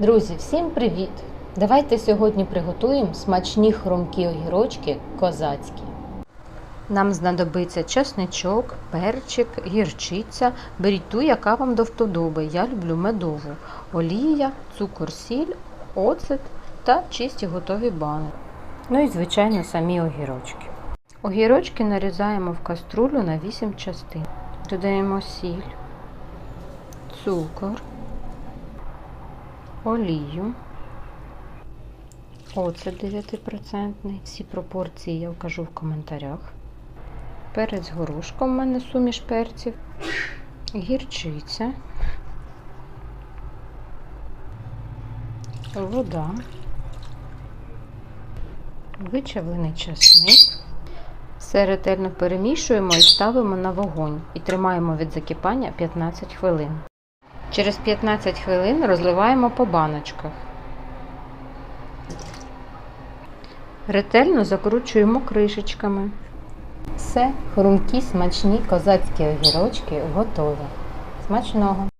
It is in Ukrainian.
Друзі, всім привіт! Давайте сьогодні приготуємо смачні хрумкі огірочки козацькі. Нам знадобиться чесничок, перчик, гірчиця. Беріть ту, яка вам до вподоби. Я люблю медову, олія, цукор, сіль, оцет та чисті готові бани. Ну і, звичайно, самі огірочки. Огірочки нарізаємо в каструлю на 8 частин. Додаємо сіль, цукор, олію, оцет 9%. Всі пропорції я вкажу в коментарях. Перець горошком в мене суміш перців, гірчиця, вода, вичавлений чесник. Все ретельно перемішуємо і ставимо на вогонь і тримаємо від закипання 15 хвилин. Через 15 хвилин розливаємо по баночках. Ретельно закручуємо кришечками. Все, хрумкі смачні козацькі огірочки готові. Смачного!